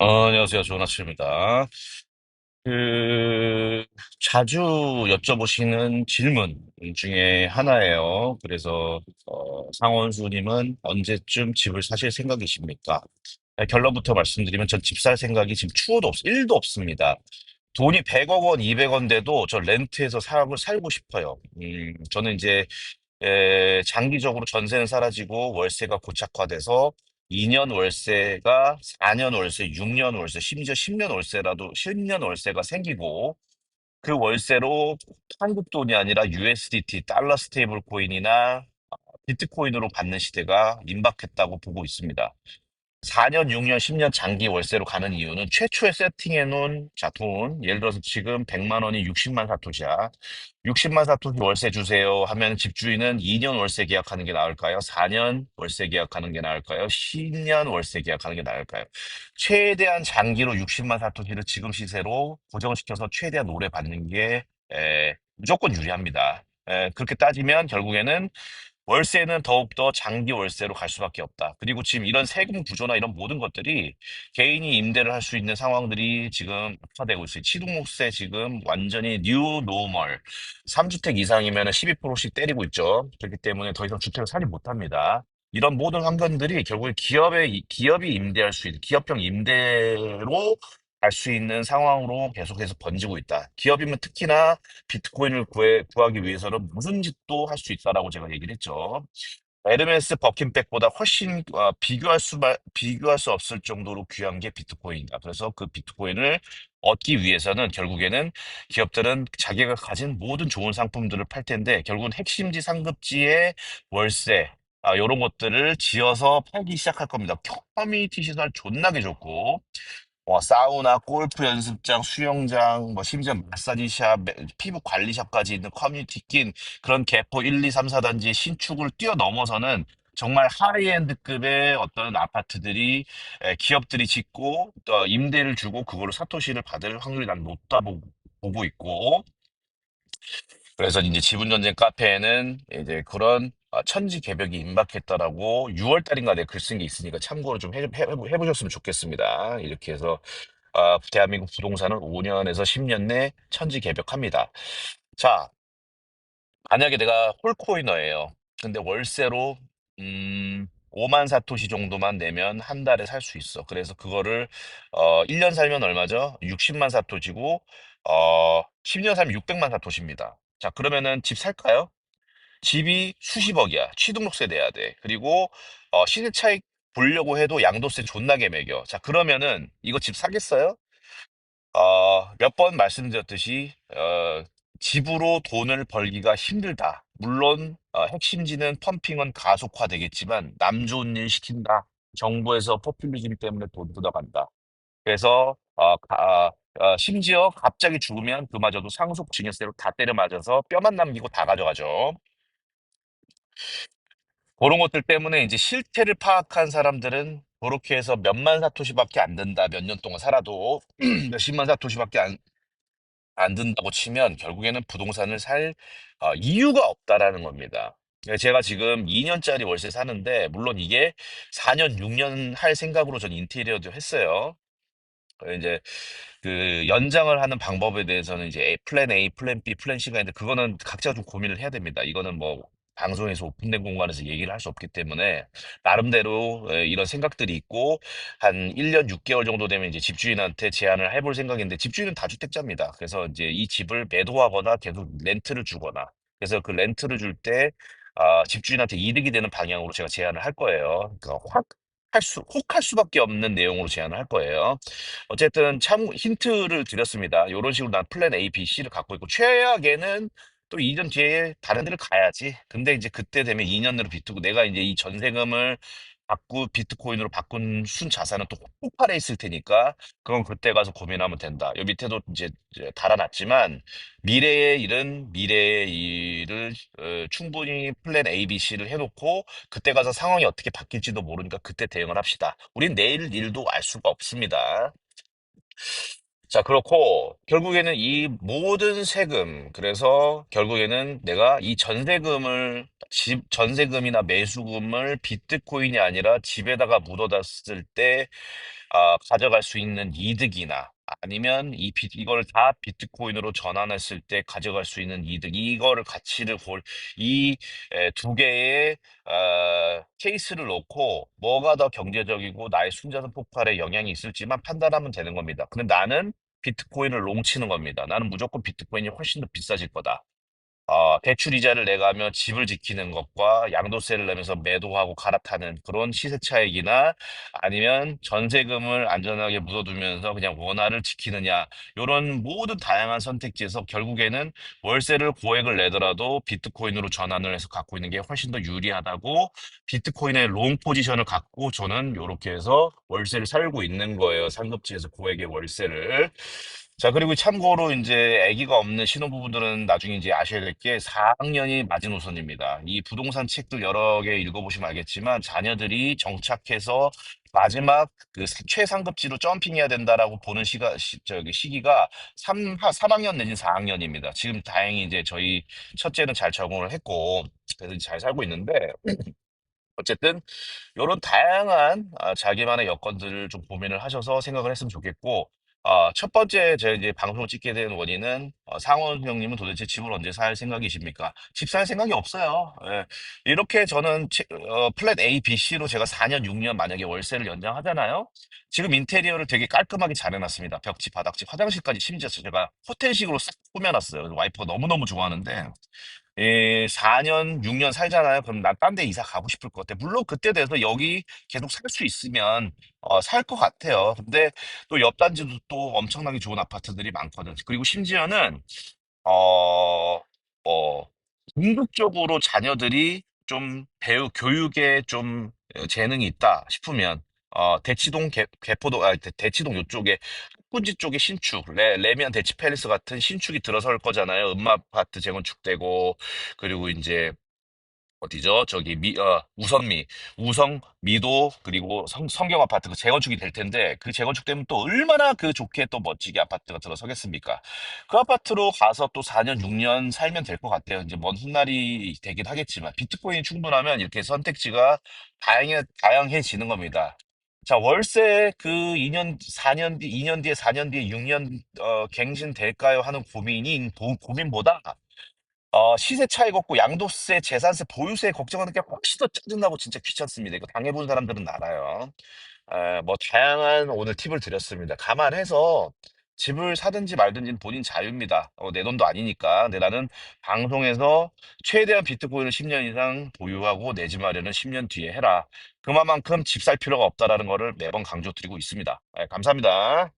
어, 안녕하세요. 좋은 아침입니다. 그, 자주 여쭤보시는 질문 중에 하나예요. 그래서, 어, 상원수님은 언제쯤 집을 사실 생각이십니까? 네, 결론부터 말씀드리면 전 집 살 생각이 지금 추호도 없, 1도 없습니다. 돈이 100억 원, 200원 돼도 저 렌트해서 살고, 살고 싶어요. 음, 저는 이제 에, 장기적으로 전세는 사라지고 월세가 고착화돼서 2년 월세가 4년 월세, 6년 월세, 심지어 10년 월세라도 10년 월세가 생기고 그 월세로 한국 돈이 아니라 USDT, 달러 스테이블 코인이나 비트코인으로 받는 시대가 임박했다고 보고 있습니다. 4년, 6년, 10년 장기 월세로 가는 이유는 최초에 세팅해 놓은 자, 돈. 예를 들어서 지금 100만 원이 60만 사토시야. 60만 사토시 월세 주세요 하면 집주인은 2년 월세 계약하는 게 나을까요? 4년 월세 계약하는 게 나을까요? 10년 월세 계약하는 게 나을까요? 최대한 장기로 60만 사토시를 지금 시세로 고정시켜서 최대한 오래 받는 게 에, 무조건 유리합니다. 에, 그렇게 따지면 결국에는 월세는 더욱더 장기 월세로 갈 수밖에 없다. 그리고 지금 이런 세금 구조나 이런 모든 것들이 개인이 임대를 할 수 있는 상황들이 지금 악화되고 있어요. 취득세 지금 완전히 뉴 노멀. 3주택 이상이면 12%씩 때리고 있죠. 그렇기 때문에 더 이상 주택을 사지 못합니다. 이런 모든 환경들이 결국에 기업의, 기업이 임대할 수 있는, 기업형 임대로 갈 수 있는 상황으로 계속해서 번지고 있다. 기업이면 특히나 비트코인을 구해, 구하기 위해서는 무슨 짓도 할 수 있다라고 제가 얘기를 했죠. 에르메스 버킨백보다 훨씬 어, 비교할 수 비교할 수 없을 정도로 귀한 게 비트코인이다. 그래서 그 비트코인을 얻기 위해서는 결국에는 기업들은 자기가 가진 모든 좋은 상품들을 팔 텐데 결국은 핵심지 상급지의 월세 아, 이런 것들을 지어서 팔기 시작할 겁니다. 커뮤니티 시설 존나게 좋고 뭐 사우나, 골프 연습장, 수영장, 뭐 심지어 마사지샵, 매- 피부 관리 샵까지 있는 커뮤니티 낀 그런 개포 1, 2, 3, 4단지의 신축을 뛰어넘어서는 정말 하이엔드급의 어떤 아파트들이 에, 기업들이 짓고 또 임대를 주고 그걸로 사토시를 받을 확률이 난 높다 보고, 보고 있고. 그래서 이제 지분 전쟁 카페에는 이제 그런 아, 천지 개벽이 임박했다라고 6월 달인가 내 글 쓴 게 있으니까 참고로 좀 해, 해, 해보셨으면 좋겠습니다. 이렇게 해서 아, 대한민국 부동산은 5년에서 10년 내 천지 개벽합니다. 자, 만약에 내가 홀코이너예요. 근데 월세로 음, 5만 사토시 정도만 내면 한 달에 살 수 있어. 그래서 그거를 어, 1년 살면 얼마죠? 60만 사토시고 어, 10년 살면 600만 사토시입니다. 자, 그러면은 집 살까요? 집이 수십억이야. 취등록세 내야 돼. 그리고 어, 시세 차익 보려고 해도 양도세 존나게 매겨. 자, 그러면은 이거 집 사겠어요? 어, 몇 번 말씀드렸듯이, 어, 집으로 돈을 벌기가 힘들다. 물론, 어, 핵심지는 펌핑은 가속화되겠지만, 남 좋은 일 시킨다. 정부에서 포퓰리즘 때문에 돈 뜯어간다. 그래서, 어, 가- 어, 심지어 갑자기 죽으면 그마저도 상속 증여세로 다 때려 맞아서 뼈만 남기고 다 가져가죠. 그런 것들 때문에 이제 실태를 파악한 사람들은 그렇게 해서 몇만 사토시밖에 안 된다. 몇 년 동안 살아도 몇십만 사토시밖에 안, 안 든다고 치면 결국에는 부동산을 살 어, 이유가 없다라는 겁니다. 네, 제가 지금 2년짜리 월세 사는데 물론 이게 4년, 6년 할 생각으로 전 인테리어도 했어요. 어, 이제 그 연장을 하는 방법에 대해서는 이제 A- 플랜 A, 플랜 B, 플랜 C가 있는데 그거는 각자 좀 고민을 해야 됩니다. 이거는 뭐 방송에서 오픈된 공간에서 얘기를 할 수 없기 때문에 나름대로 에, 이런 생각들이 있고 한 1년 6개월 정도 되면 이제 집주인한테 제안을 해볼 생각인데 집주인은 다주택자입니다. 그래서 이제 이 집을 매도하거나 계속 렌트를 주거나 그래서 그 렌트를 줄 때 아, 집주인한테 이득이 되는 방향으로 제가 제안을 할 거예요. 그러니까 확 할 수, 혹 할 수밖에 없는 내용으로 제안을 할 거예요. 어쨌든 참 힌트를 드렸습니다. 이런 식으로 난 플랜 A, B, C를 갖고 있고 최악에는 또 2년 뒤에 다른 데를 가야지. 근데 이제 그때 되면 2년으로 비트고 내가 이제 이 전세금을 받고 비트코인으로 바꾼 순 자산은 또 폭발해 있을 테니까 그건 그때 가서 고민하면 된다. 여 밑에도 이제 이제 달아놨지만 미래의 일은 미래의 일을 어, 충분히 플랜 A, B, C를 해놓고 그때 가서 상황이 어떻게 바뀔지도 모르니까 그때 대응을 합시다. 우린 내일 일도 알 수가 없습니다. 자, 그렇고, 결국에는 이 모든 세금, 그래서 결국에는 내가 이 전세금을, 집, 전세금이나 매수금을 비트코인이 아니라 집에다가 묻어놨을 때 아, 가져갈 수 있는 이득이나 아니면 이 비, 이걸 다 비트코인으로 전환했을 때 가져갈 수 있는 이득, 이거를 가치를 볼, 이두 개의 어, 케이스를 놓고 뭐가 더 경제적이고 나의 순자산 폭발에 영향이 있을지만 판단하면 되는 겁니다. 근데 나는 비트코인을 롱치는 겁니다. 나는 무조건 비트코인이 훨씬 더 비싸질 거다. 어, 대출 이자를 내가며 집을 지키는 것과 양도세를 내면서 매도하고 갈아타는 그런 시세 차익이나 아니면 전세금을 안전하게 묻어두면서 그냥 원화를 지키느냐 이런 모든 다양한 선택지에서 결국에는 월세를 고액을 내더라도 비트코인으로 전환을 해서 갖고 있는 게 훨씬 더 유리하다고 비트코인의 롱 포지션을 갖고 저는 이렇게 해서 월세를 살고 있는 거예요. 상급지에서 고액의 월세를. 자, 그리고 참고로 이제 아기가 없는 신혼부부들은 나중에 이제 아셔야 될 게 4학년이 마지노선입니다. 이 부동산 책들 여러 개 읽어보시면 알겠지만 자녀들이 정착해서 마지막 그 사- 최상급지로 점핑해야 된다라고 보는 시가, 시, 저기 시기가 3, 3학년 내진 4학년입니다. 지금 다행히 이제 저희 첫째는 잘 적응을 했고, 그래서 잘 살고 있는데, 어쨌든 요런 다양한 아, 자기만의 여건들을 좀 고민을 하셔서 생각을 했으면 좋겠고, 아, 첫 번째 제가 이제 방송을 찍게 된 원인은 어, 상원 형님은 도대체 집을 언제 살 생각이십니까? 집 살 생각이 없어요. 예. 이렇게 저는 치- 어, 플랫 A, B, C로 제가 4년, 6년 만약에 월세를 연장하잖아요. 지금 인테리어를 되게 깔끔하게 잘 해놨습니다. 벽지, 바닥지, 화장실까지 심지어 제가 호텔식으로 싹 꾸며놨어요. 와이프가 너무너무 좋아하는데 예, 4년, 6년 살잖아요. 그럼 난 딴 데 이사 가고 싶을 것 같아. 물론 그때 돼서 여기 계속 살 수 있으면 어, 살 것 같아요. 근데 또 옆 단지도 또 엄청나게 좋은 아파트들이 많거든. 그리고 심지어는 어, 어, 궁극적으로 자녀들이 좀 배우, 교육에 좀 어, 재능이 있다 싶으면, 어, 대치동, 개, 개포동, 아, 대, 대치동 요쪽에, 학군지 쪽에 신축, 레, 레미안 대치 팰리스 같은 신축이 들어설 거잖아요. 음마 아파트 재건축되고, 그리고 이제, 어디죠? 저기 미, 어, 우선미, 우성, 미도, 그리고 성, 성경 아파트 그 재건축이 될 텐데 그 재건축되면 또 얼마나 그 좋게 또 멋지게 아파트가 들어서겠습니까? 그 아파트로 가서 또 4년, 6년 살면 될 것 같아요. 이제 먼 훗날이 되긴 하겠지만 비트코인이 충분하면 이렇게 선택지가 다양해, 다양해지는 겁니다. 자, 월세 그 2년, 4년 뒤, 2년 뒤에, 4년 뒤에, 6년, 어, 갱신 될까요? 하는 고민이, 고, 고민보다 어, 시세 차익 없고 양도세, 재산세, 보유세 걱정하는 게 훨씬 더 짜증나고 진짜 귀찮습니다. 이거 당해본 사람들은 알아요. 에, 뭐 다양한 오늘 팁을 드렸습니다. 감안해서 집을 사든지 말든지는 본인 자유입니다. 어, 내 돈도 아니니까. 근데 나는 방송에서 최대한 비트코인을 10년 이상 보유하고 내 집 마련은 10년 뒤에 해라. 그만큼 집 살 필요가 없다라는 거를 매번 강조드리고 있습니다. 에, 감사합니다.